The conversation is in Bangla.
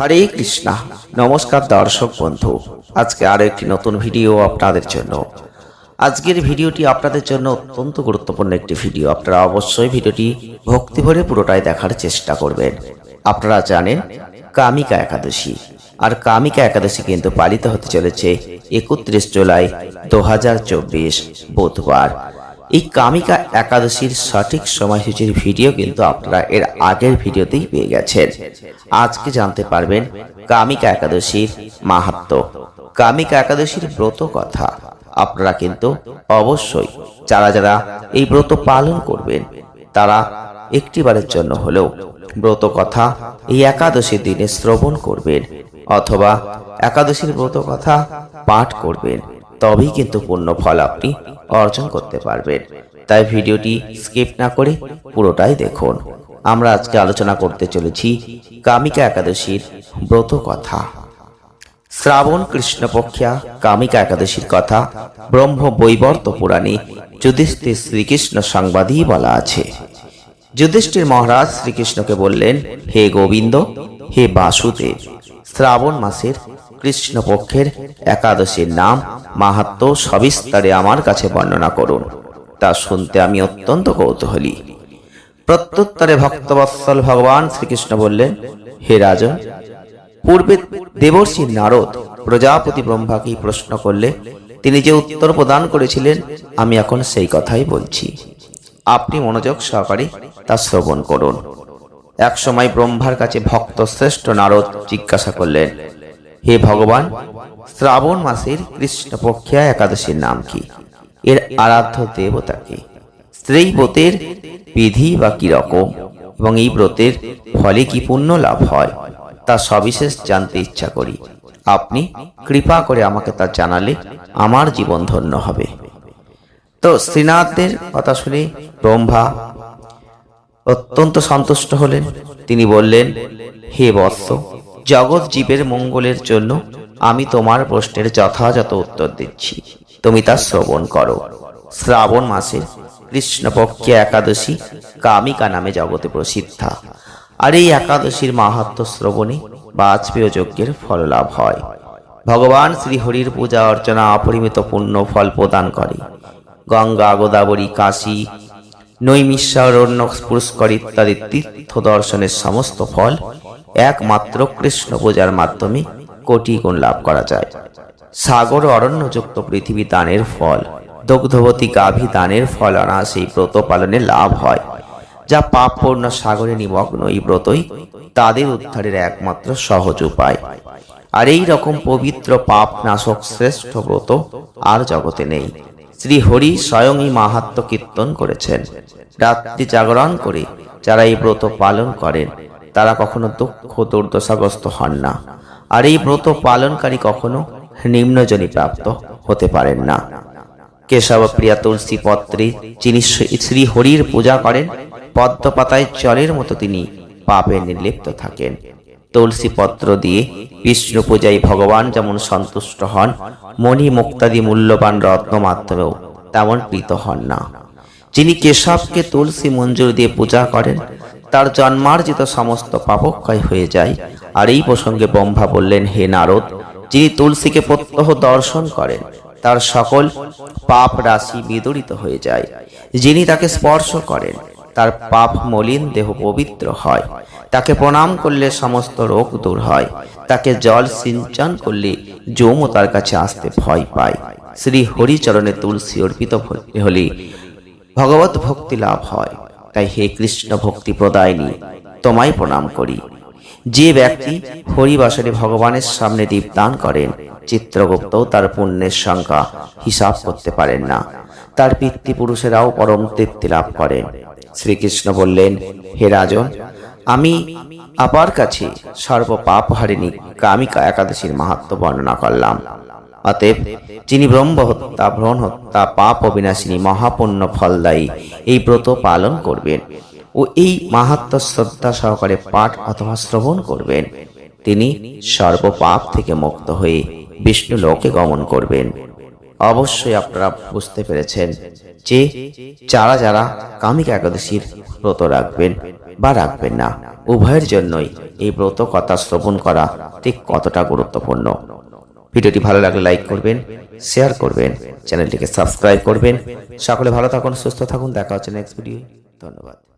হরে কৃষ্ণা। নমস্কার দর্শক বন্ধু, আজকে আরও একটি নতুন ভিডিও আপনাদের জন্য। আজকের ভিডিওটি আপনাদের জন্য অত্যন্ত গুরুত্বপূর্ণ একটি ভিডিও। আপনারা অবশ্যই ভিডিওটি ভক্তি ভরে পুরোটাই দেখার চেষ্টা করবেন। আপনারা জানেন, কামিকা একাদশী। আর কামিকা একাদশী কিন্তু পালিত হতে চলেছে একত্রিশ জুলাই দু হাজার চব্বিশ বুধবার। এই কামিকা একাদশীর সঠিক সময়সূচির ভিডিও কিন্তু আপনারা এর আগের ভিডিওতেই পেয়ে গেছেন। আজকে জানতে পারবেন কামিকা একাদশীর মাহাত্ম। কামিকা একাদশীর ব্রত কথা আপনারা কিন্তু অবশ্যই যারা যারা এই ব্রত পালন করবেন, তারা একটিবারের জন্য হলেও ব্রত কথা এই একাদশীর দিনে শ্রবণ করবেন অথবা একাদশীর ব্রত কথা পাঠ করবেন। তবেই কিন্তু পূর্ণ ফল আপনি অর্জন করতে পারবেন। তাই ভিডিওটি স্কিপ না করে পুরোটাই দেখুন। আমরা আজকে আলোচনা করতে চলেছি কামিকা একাদশীর ব্রত কথা। শ্রাবণ কৃষ্ণপক্ষা কামিকা একাদশীর কথা ব্রহ্ম বৈবর্ত পুরাণে যুধিষ্ঠির শ্রীকৃষ্ণ সংবাদই বলা আছে। যুধিষ্ঠির মহারাজ শ্রীকৃষ্ণকে বললেন, হে গোবিন্দ, হে বাসুদেব, শ্রাবণ মাসের কৃষ্ণপক্ষের একাদশীর নাম মাহাত্ম সবিস্তারে আমার কাছে বর্ণনা করুন। তা শুনতে আমি অত্যন্ত কৌতূহলী। প্রত্যুত্তরে ভক্তবৎসল ভগবান শ্রীকৃষ্ণ বললেন, হে রাজন পূর্বে দেবর্ষি নারদ প্রজাপতি ব্রহ্মাকে প্রশ্ন করলে, তিনি যে উত্তর প্রদান করেছিলেন, আমি এখন সেই কথাই বলছি। আপনি মনোযোগ সহকারে তা শ্রবণ করুন। এক সময় ব্রহ্মার কাছে ভক্ত শ্রেষ্ঠ নারদ জিজ্ঞাসা করলেন হে ভগবান, শ্রাবণ মাসের কৃষ্ণপক্ষিয়া একাদশীর নাম কি? এর আরাধ্য দেবতা কি? স্ত্রী ব্রতের বিধি বা কি রকম? এবং এই ব্রতের ফলে কি পুণ্য লাভ হয়? তা সবিশেষ জানতে ইচ্ছা করি। আপনি কৃপা করে আমাকে তা জানালে আমার জীবন ধন্য হবে। তো শ্রীনাথদের কথা শুনে ব্রহ্মা অত্যন্ত সন্তুষ্ট হলেন। তিনি বললেন, হে বৎস জগৎ জীবের মঙ্গলের জন্য আমি তোমার প্রশ্নের যথাযথ উত্তর দিচ্ছি। তুমি তা শ্রবণ করো। শ্রাবণ মাসের কৃষ্ণপক্ষে একাদশী কামিকা নামে জগতে প্রসিদ্ধা। আর এই একাদশীর মাহাত্ম শ্রবণে বাজপেয় যজ্ঞের ফল লাভ হয়। ভগবান শ্রীহরির পূজা অর্চনা অপরিমিত পুণ্য ফল প্রদান করে। গঙ্গা, গোদাবরী, কাশী, নৈমিষারণ্য, পুরস্কর ইত্যাদি তীর্থ দর্শনের সমস্ত ফল একমাত্র কৃষ্ণ পূজার মাধ্যমে কোটি গুণ লাভ করা যায়। সাগর অরণ্যযুক্ত পৃথিবী দানের ফল, দগ্ধবতী গাভী দানের ফল আনা সেই ব্রত পালনে লাভ হয়, যা পাপপূর্ণ সাগরে নিমগ্ন এই ব্রতই তাদের উদ্ধারের একমাত্র সহজ উপায়। আর এই রকম পবিত্র পাপ নাশক শ্রেষ্ঠ ব্রত আর জগতে নেই। শ্রী হরি স্বয়ং এই মাহাত্ম কীর্তন করেছেন। রাত্রি জাগরণ করে যারা এই ব্রত পালন করেন কখনো দুঃখ দুর্দশাগ্রস্ত হন না। আর এই ব্রত পালনকারী কখনো নিম্নজনী প্রাপ্ত হতে পারেন না। কেশব প্রিয়া তুলসী পত্রে যিনি শ্রী হরির পূজা করেন পদ্ম পাতায় জলের মতো তিনি পাপে নির্লিপ্ত থাকেন। তুলসী পত্র দিয়ে বিষ্ণু পূজায় ভগবান যেমন সন্তুষ্ট হন, মণি মুক্তাদি মূল্যবান রত্ন মাধ্যমেও তেমন প্রীত হন না। যিনি কেশবকে তুলসী মঞ্জুর দিয়ে পূজা করেন তার জন্মার্জিত সমস্ত পাপক্ষয় হয়ে যায়। আর এই প্রসঙ্গে ব্রহ্মা বললেন, হে নারদ, যিনি তুলসীকে প্রত্যহ দর্শন করেন, তার সকল পাপ রাশি বিদরিত হয়ে যায়। যিনি তাকে স্পর্শ করেন, তার পাপ মলিন দেহ পবিত্র হয়। তাকে প্রণাম করলে সমস্ত রোগ দূর হয়। তাকে জল সিঞ্চন করলে যৌম তার কাছে আসতে ভয় পায়। শ্রী হরিচরণে তুলসী অর্পিত হলে ভগবত ভক্তি লাভ হয়। তাই হে কৃষ্ণ ভক্তি প্রদায়নী, তোমায় প্রণাম করি। যে ব্যক্তি হরিবাসরে ভগবানের সামনে দীপদান করেন চিত্রগুপ্ত তার পুণ্যের সংখ্যা হিসাব করতে পারেন না। তার পিতৃপুরুষেরাও পরম তৃপ্তি লাভ করেন। শ্রীকৃষ্ণ বললেন, হে রাজন, আমি আপার কাছে সর্ব পাপ হারিণী কামিকা একাদশীর মাহাত্ম বর্ণনা করলাম। অতএব যিনি ব্রহ্ম হত্যা ভ্রণ হত্যা পাপ অবিনাশিনী, মহাপুণ্য ফলদায়ী, এই ব্রত পালন করবেন। ও এই মাহাত্ম শ্রদ্ধা সহকারে পাঠ অথবা শ্রবণ করবেন। তিনি সর্বপাপ থেকে মুক্ত হয়ে বিষ্ণু লোকে গমন করবেন। অবশ্যই আপনারা বুঝতে পেরেছেন যে যারা যারা কামিকা একাদশীর ব্রত রাখবেন বা রাখবেন না, উভয়ের জন্যই এই ব্রত কথা শ্রবণ করা ঠিক কতটা গুরুত্বপূর্ণ। ভিডিওটি ভালো লাগলে লাইক করবেন, শেয়ার করবেন, চ্যানেলটিকে সাবস্ক্রাইব করবেন। সকলে ভালো থাকুন, সুস্থ থাকুন, দেখা হচ্ছে নেক্সট ভিডিও ধন্যবাদ।